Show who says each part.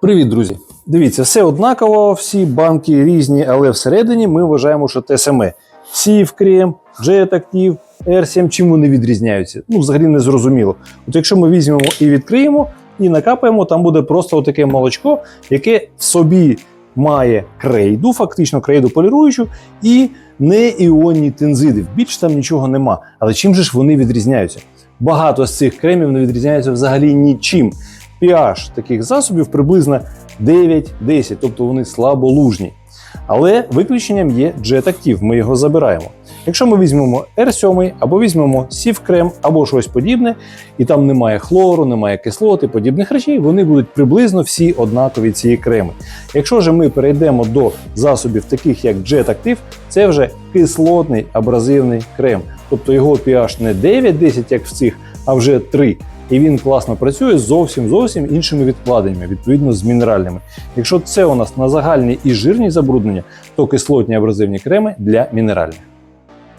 Speaker 1: Привіт, друзі! Дивіться, все однаково, всі банки різні, але всередині ми вважаємо, що те саме. Сів крем, Jet Active, R7, чим вони відрізняються? Ну, взагалі не зрозуміло. От якщо ми візьмемо і відкриємо, і накапаємо, там буде просто таке молочко, яке в собі має крейду, фактично крейду поліруючу, і не іонні тензиди. Більше там нічого нема. Але чим же ж вони відрізняються? Багато з цих кремів не відрізняються взагалі нічим. pH таких засобів приблизно 9-10, тобто вони слаболужні. Але виключенням є Active, ми його забираємо. Якщо ми візьмемо R7 або візьмемо Сівкрем або щось подібне, і там немає хлору, немає кислоти, подібних речей, вони будуть приблизно всі однакові ці креми. Якщо ж ми перейдемо до засобів, таких як Active, це вже кислотний абразивний крем. Тобто його pH не 9-10, як в цих, а вже 3. І він класно працює з зовсім зовсім іншими відкладеннями, відповідно з мінеральними. Якщо це у нас на загальні і жирні забруднення, то кислотні абразивні креми для мінеральних.